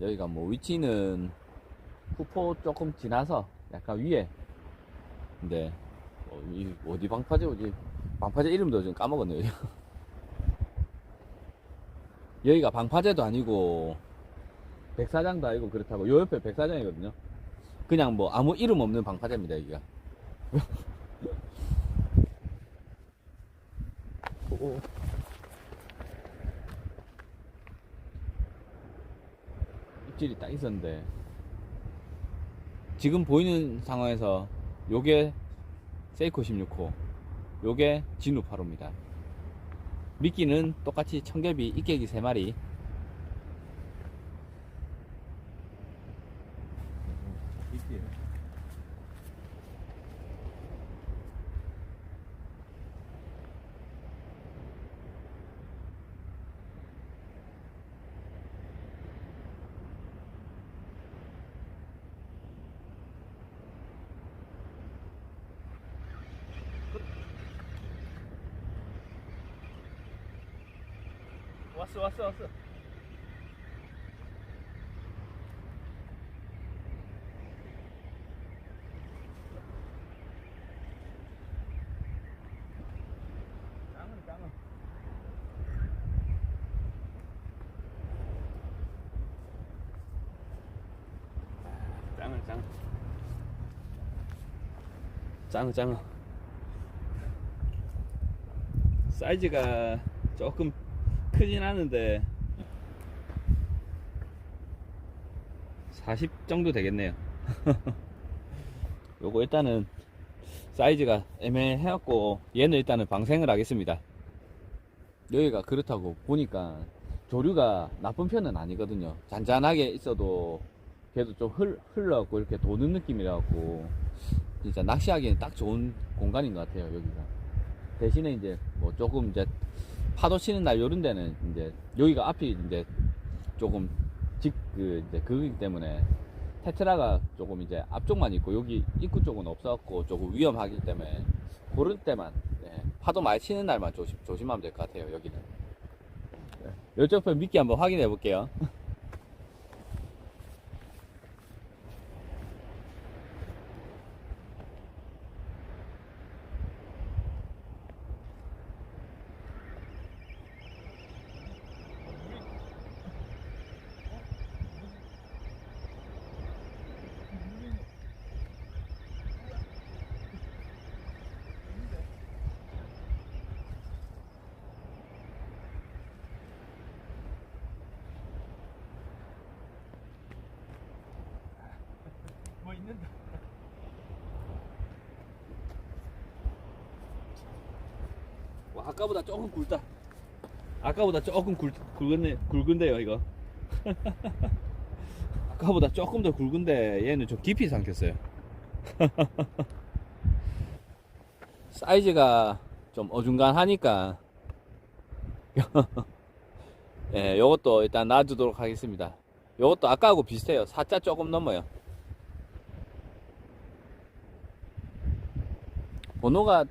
여기가 뭐 위치는 후포 조금 지나서 약간 위에. 근데 어, 이 어디 방파제 어디 방파제 이름도 좀 까먹었네요. 여기가 방파제도 아니고 백사장도 아니고 그렇다고 요 옆에 백사장이거든요. 그냥 뭐 아무 이름 없는 방파제입니다 여기가. 오. 입질이 딱 있었는데 지금 보이는 상황에서 요게 세이코 16호 요게 진우 8호입니다. 미끼는 똑같이 청개비 이깨기 3마리 왔어 왔어 왔어. 짱은 짱은. 짱은 짱은. 짱은 짱은. 사이즈가 조금 크진 않은데 40 정도 되겠네요. 요거 일단은 사이즈가 애매해갖고 얘는 일단은 방생을 하겠습니다. 여기가 그렇다고 보니까 조류가 나쁜 편은 아니거든요. 잔잔하게 있어도 그래도 좀 흘, 흘러갖고 이렇게 도는 느낌이라갖고 진짜 낚시하기에는 딱 좋은 공간인 것 같아요 여기가. 대신에 이제 뭐 조금 이제 파도 치는 날 요런 데는 이제 여기가 앞이 이제 조금 직 그 이제 그거기 때문에 테트라가 조금 이제 앞쪽만 있고 여기 입구 쪽은 없어갖고 조금 위험하기 때문에 그런 때만 네, 파도 많이 치는 날만 조심 조심하면 될 것 같아요 여기는. 네, 이쪽 편 미끼 한번 확인해 볼게요 아까보다 조금 굵다. 아까보다 조금 굵, 굵었네, 굵은데요 이거. 아까보다 조금 더 굵은데 얘는 좀 깊이 삼켰어요. 사이즈가 좀 어중간하니까. 예, 요것도 일단 놔두도록 하겠습니다. 요것도 아까하고 비슷해요. 사자 조금 넘어요. 번호가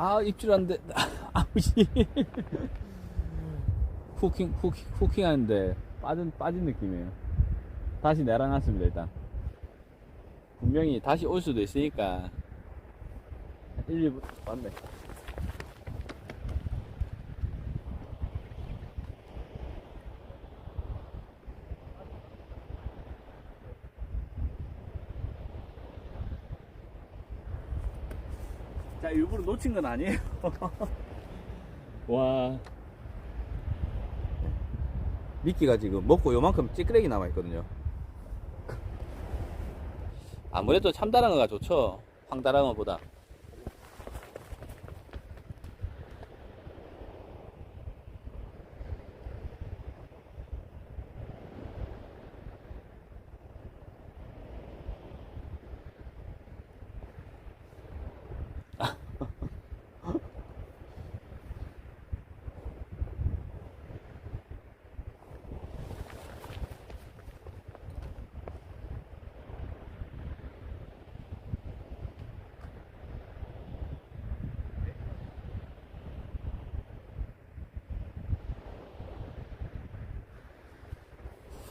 아 입질 안 돼 아우씨 후킹 후킹 후킹 하는데 빠진 빠진 느낌이에요. 다시 내려놨습니다 일단. 분명히 다시 올 수도 있으니까. 1, 2분 맞네 놓친 건 아니에요. 와. 미끼가 지금 먹고 요만큼 찌끄레기 남아있거든요. 아무래도 참다랑어가 좋죠. 황다랑어보다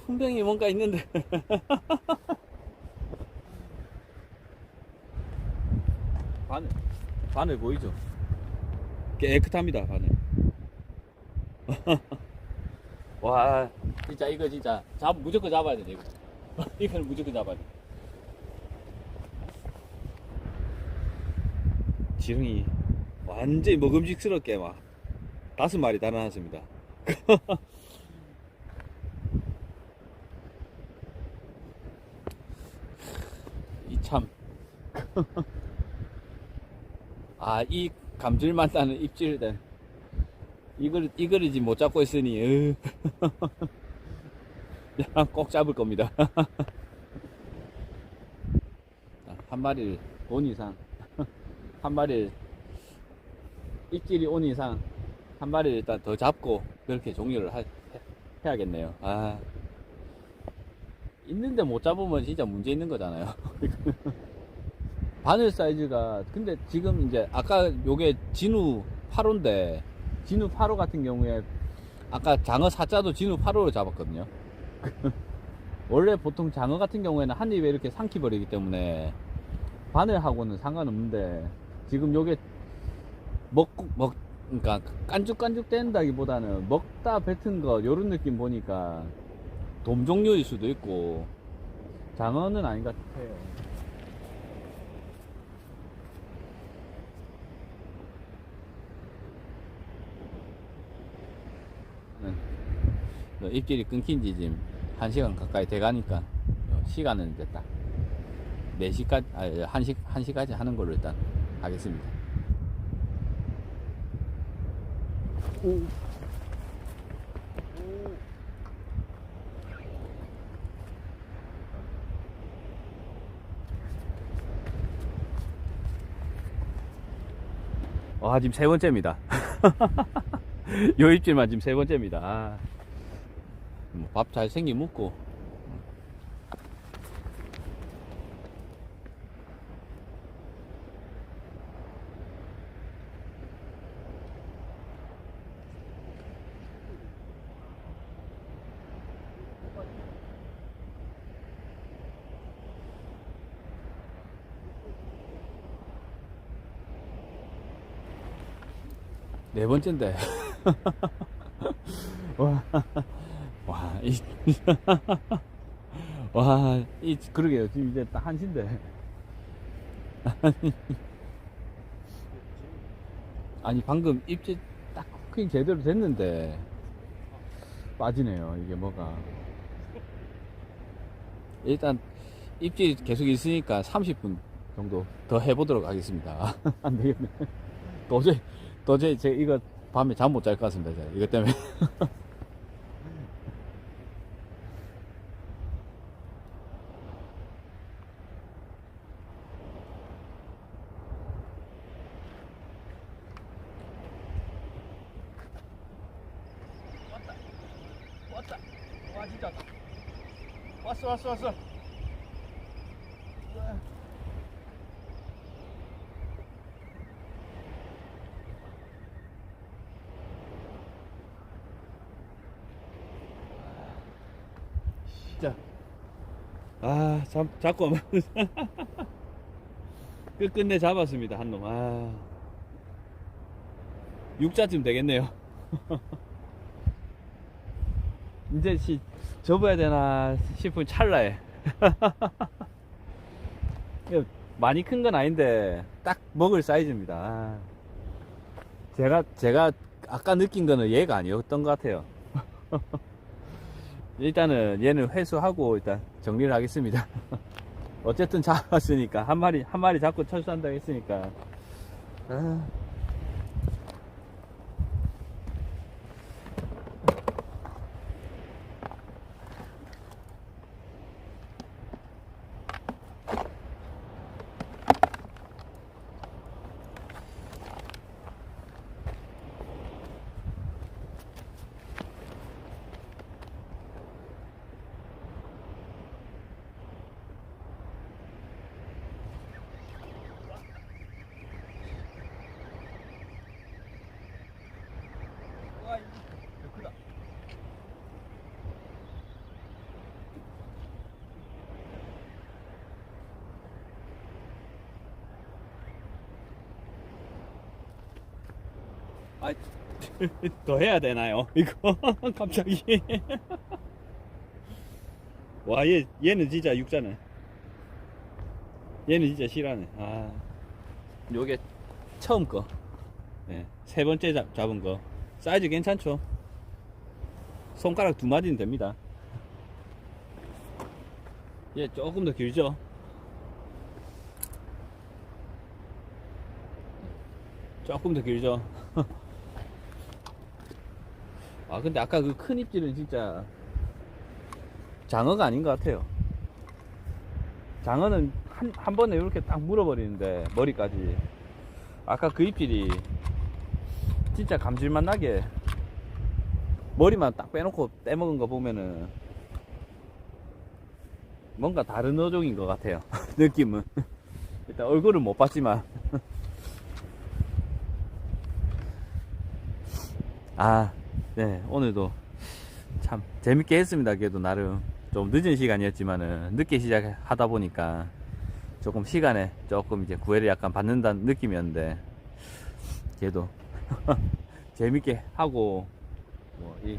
분명히 뭔가 있는데. 바늘, 바늘 보이죠? 깨끗합니다, 바늘. 와, 진짜 이거 진짜 잡 무조건 잡아야 돼, 이거. 이거는 무조건 잡아야 돼. 지렁이 완전히 먹음직스럽게 막 다섯 마리 달아났습니다. 이 참. 아, 이 감질만 나는 입질들. 이걸, 이거리지 못 잡고 있으니, 꼭 잡을 겁니다. 한 마리를 온 이상, 한 마리를, 입질이 온 이상, 한 마리를 일단 더 잡고, 그렇게 종료를 하, 해, 해야겠네요. 아. 있는데 못 잡으면 진짜 문제 있는 거잖아요. 바늘 사이즈가 근데 지금 이제 아까 요게 진우 8호인데 진우 8호 같은 경우에 아까 장어 사자도 진우 8호로 잡았거든요. 원래 보통 장어 같은 경우에는 한 입에 이렇게 삼키버리기 때문에 바늘하고는 상관없는데 지금 요게 먹고 먹 그러니까 깐죽깐죽 된다기보다는 먹다 뱉은 거 요런 느낌 보니까 돔 종류일 수도 있고 장어는 아닌 것 같아요. 네. 입질이 끊긴 지 지금 1시간 가까이 돼 가니까 어, 시간은 딱 4시까지, 아, 1시, 1시까지 하는 걸로 일단 하겠습니다. 오. 와, 지금 세 번째입니다. 요 입질만 지금 세 번째입니다. 아, 뭐 밥 잘 생기 먹고. 네 번째인데. 와, 와, 이, 그러게요. 지금 이제 딱 한시인데. 아니, 방금 입질 딱 쿠킹 제대로 됐는데, 빠지네요. 이게 뭐가. 일단, 입질이 계속 있으니까 30분 정도 더 해보도록 하겠습니다. 안 되겠네. 도저히, 도저히 제 이거 밤에 잠 못 잘 것 같습니다. 제가. 이것 때문에. 왔다. 왔다. 와, 진짜 왔다. 왔어, 왔어, 왔어. 진짜. 아, 잡, 잡고. 끝끝내 잡았습니다, 한 놈. 아. 육자쯤 되겠네요. 이제 시, 접어야 되나 싶은 찰나에. 많이 큰 건 아닌데, 딱 먹을 사이즈입니다. 아. 제가, 제가 아까 느낀 거는 얘가 아니었던 것 같아요. 일단은 얘는 회수하고 일단 정리를 하겠습니다. 어쨌든 잡았으니까 한 마리 한 마리 잡고 철수한다고 했으니까 아. 아, 더 해야 되나요? 이거 갑자기. 와, 얘 얘는 진짜 육자네. 얘는 진짜 실하네. 아, 요게 처음 거. 네, 세 번째 잡, 잡은 거. 사이즈 괜찮죠? 손가락 두 마디는 됩니다. 얘 조금 더 길죠? 조금 더 길죠? 아, 근데 아까 그 큰 입질은 진짜 장어가 아닌 것 같아요. 장어는 한, 한 번에 이렇게 딱 물어버리는데, 머리까지. 아까 그 입질이 진짜 감질만 나게 머리만 딱 빼놓고 떼먹은 거 보면은 뭔가 다른 어종인 것 같아요. 느낌은. 일단 얼굴은 못 봤지만. 아, 네, 오늘도 참 재밌게 했습니다. 그래도 나름 좀 늦은 시간이었지만은 늦게 시작하다 보니까 조금 시간에 조금 이제 구애를 약간 받는다는 느낌이었는데 그래도 재밌게 하고 뭐 이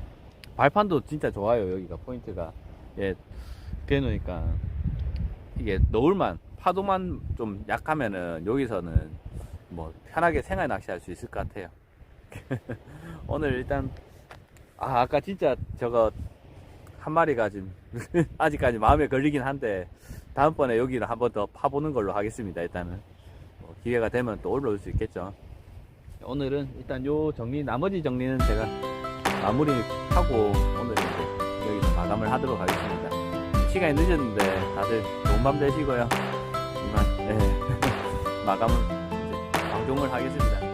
발판도 진짜 좋아요. 여기가 포인트가. 예 그러니까 이게 노을만 파도만 좀 약하면은 여기서는 뭐 편하게 생활 낚시할 수 있을 것 같아요. 오늘 일단 아 아까 진짜 저거 한 마리가 지금 아직까지 마음에 걸리긴 한데 다음번에 여기를 한번 더 파보는 걸로 하겠습니다 일단은. 뭐 기회가 되면 또 올라올 수 있겠죠. 오늘은 일단 요 정리 나머지 정리는 제가 마무리 하고 오늘 이제 여기서 마감을 하도록 하겠습니다. 시간이 늦었는데 다들 좋은 밤 되시고요. 이만 예, 마감을 방종을 하겠습니다